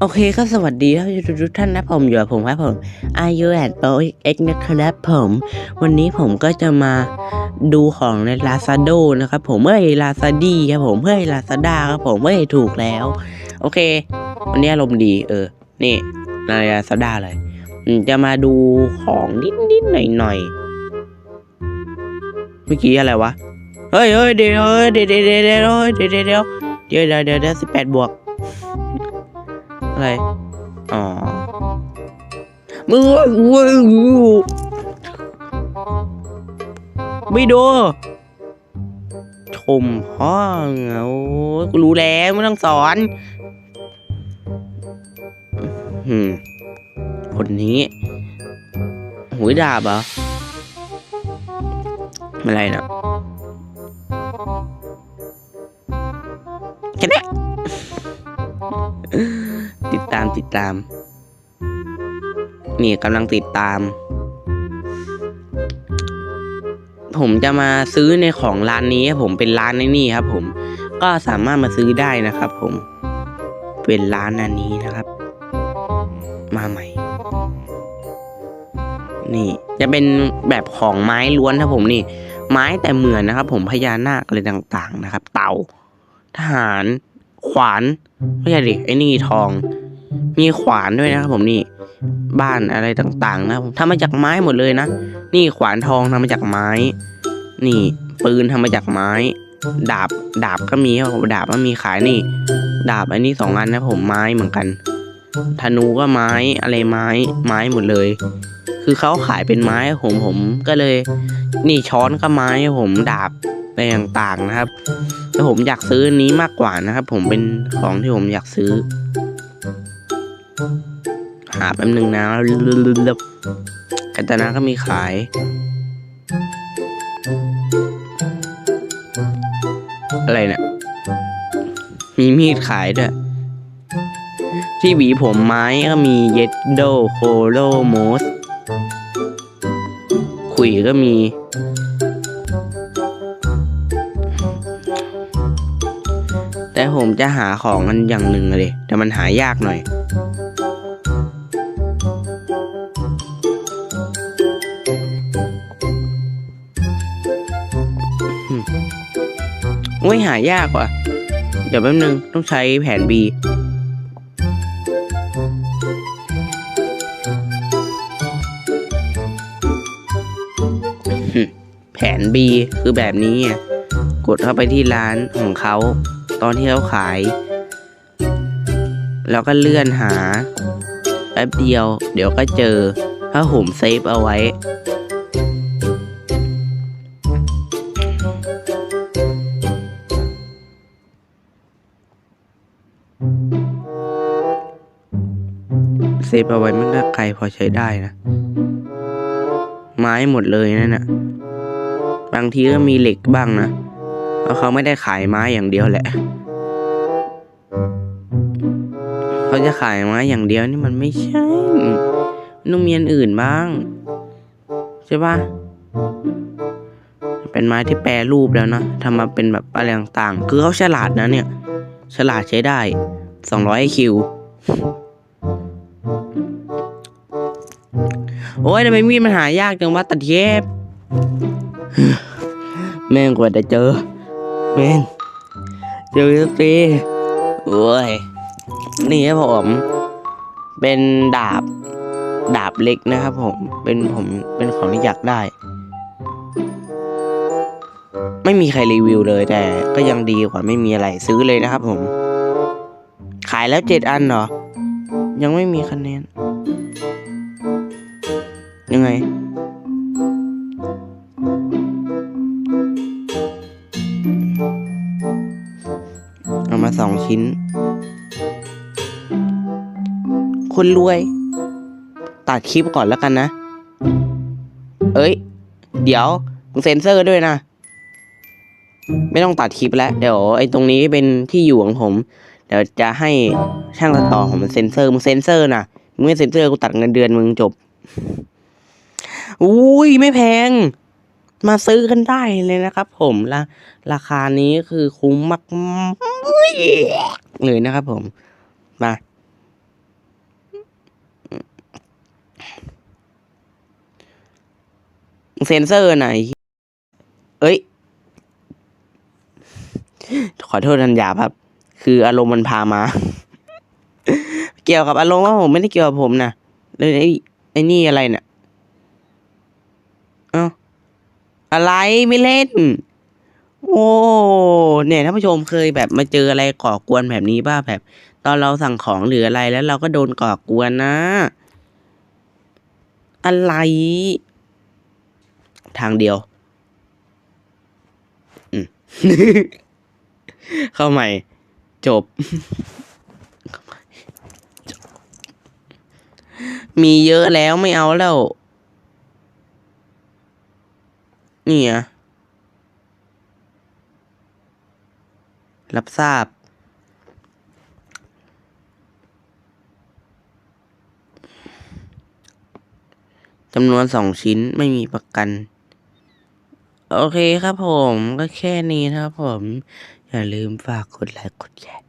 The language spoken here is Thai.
โอเคก็สวัสดีทุกท่านนะผมอยู่กับผมครับผมอายุแอนโปเอ็กนะครับผม วันนี้ผมก็จะมาดูของใน Lazado นะครับผมเฮ้ย Lazadi ครับผมเฮ้ย Lazada ครับผมเฮ้ยถูกแล้ว โอเค วันนี้อารมณ์ดีเออ นี่ใน Lazada เลย จะมาดูของนิดๆหน่อยๆเมื่อกี้อะไรวะ เฮ้ยเฮ้ยเดี๋ยวเดี๋ยวเดี๋ยวเดี๋ยวเดี๋ยวเดี๋ยวเดี๋ยวเดี๋ยวเดี๋ยวเดี๋ยวเดี๋ยวเดี๋ยวสิบแปดบวก อะไร อ๋อมึงมึงไม่ดูชมพ่อเหงากูรู้แล้วไม่ต้องสอนอืมคนนี้หุยดาบเหรออะไรนะแค่นี้ ติดตามติดตาม นี่กำลังติดตาม ผมจะมาซื้อในของร้านนี้ครับผมเป็นร้านในนี่ครับ ผมก็สามารถมาซื้อได้นะครับ ผม เป็นร้านอันนี้นะครับ มาใหม่ นี่ จะเป็นแบบของไม้ล้วนครับผมนี่ ไม้แต่เหมือนนะครับ ผมพญานาคอะไรต่าง ๆ นะครับ เต่าทหาร ขวานไม่ใช่ดิไอ้นี่ทอง มีขวานด้วยนะครับผมนี่ บ้านอะไรต่างๆ นะผมทำมาจากไม้หมดเลยนะ นี่ขวานทองทำมาจากไม้ นี่ปืนทำมาจากไม้ ดาบดาบก็มีครับผมดาบก็มีขายนี่ ดาบอันนี้สองอันนะผมไม้เหมือนกัน ธนูก็ไม้อะไรไม้ไม้หมดเลย คือเขาขายเป็นไม้ผมผมก็เลย นี่ช้อนก็ไม้ผมดาบ ไรต่างๆนะครับ แต่ผมอยากซื้ออันนี้มากกว่านะครับ ผมเป็นของที่ผมอยากซื้อ หาแป๊บนึงนะลึบกันตนาก็มีขายอะไรเนี่ยมีมีดขายด้วย ที่หวีผมไม้ก็มีเยดโดโคโลโมสขุยก็มี แต่ผมจะหาของมันอย่างหนึ่งเลยแต่มันหายากหน่อย โอ้ยหายากว่ะ เดี๋ยวแป๊บนึงต้องใช้แผน B แผน B คือแบบนี้ กดเข้าไปที่ร้านของเขา ตอนที่เขาขาย แล้วก็เลื่อนหา แป๊บเดียว เดี๋ยวก็เจอถ้าผมเซฟเอาไว้ เซฟเอาไว้มันก็ไกลพอใช้ได้นะ ไม้หมดเลยนั่นน่ะ บางทีก็มีเหล็กบ้างนะ เพราะเขาไม่ได้ขายไม้อย่างเดียวแหละ เขาจะขายไม้อย่างเดียวนี่มันไม่ใช่นต้องมีอันอื่นบ้าง ใช่ปะเป็นไม้ที่แปรรูปแล้วนะทำมาเป็นแบบอะไรต่างๆ คือเขาฉลาดนะเนี่ย ฉลาดใช้ได้200คิวโอ้ยทำไมมีดมันหายากจังวะตัดเย็บแม่งกว่าจะเจอ แม่งเจอสักทีโอ้ยนี่ครับผม เป็นดาบ ดาบเล็กนะครับผม เป็นผมเป็นของที่อยากได้ ไม่มีใครรีวิวเลยแต่ก็ยังดีกว่าไม่มีอะไรซื้อเลยนะครับผม ขายแล้วเจ็ดอันเหรอ ยังไม่มีคะแนน ยังไง สองชิ้น คนรวย ตัดคลิปก่อนแล้วกันนะ เอ้ย เดี๋ยวมึงเซ็นเซอร์ด้วยนะ ไม่ต้องตัดคลิปแล้ว เดี๋ยวไอ้ตรงนี้เป็นที่อยู่ของผม เดี๋ยวจะให้ช่างตัดต่อของมันเซ็นเซอร์มึงเซ็นเซอร์นะมึงไม่เซ็นเซอร์กูตัดเงินเดือนมึงจบอุ้ยไม่แพง มาซื้อกันได้เลยนะครับผม ราราคานี้คือคุ้มมาก เลยนะครับผม มาเซนเซอร์ไหน เอ้ย ขอโทษทันยาครับ คืออารมณ์มันพามา เกี่ยวกับอารมณ์ว่าผมไม่ได้เกี่ยวกับผมนะเลยไอ้ไอ้นี่อะไรเนี่ย เอ้า อะไรไม่เล่น โอ้เนี่ยท่านผู้ชมเคยแบบมาเจออะไรก่อกวนแบบนี้ป่ะแบบ ตอนเราสั่งของหรืออะไรแล้วเราก็โดนก่อกวนนะ อะไร ทางเดียวเข้าใหม่ จบ มีเยอะแล้วไม่เอาแล้ว นี่อะ รับทราบ จำนวนสองชิ้นไม่มีประกัน โอเคครับผมก็แค่นี้นะครับผม อย่าลืมฝากกดไลค์กดแชร์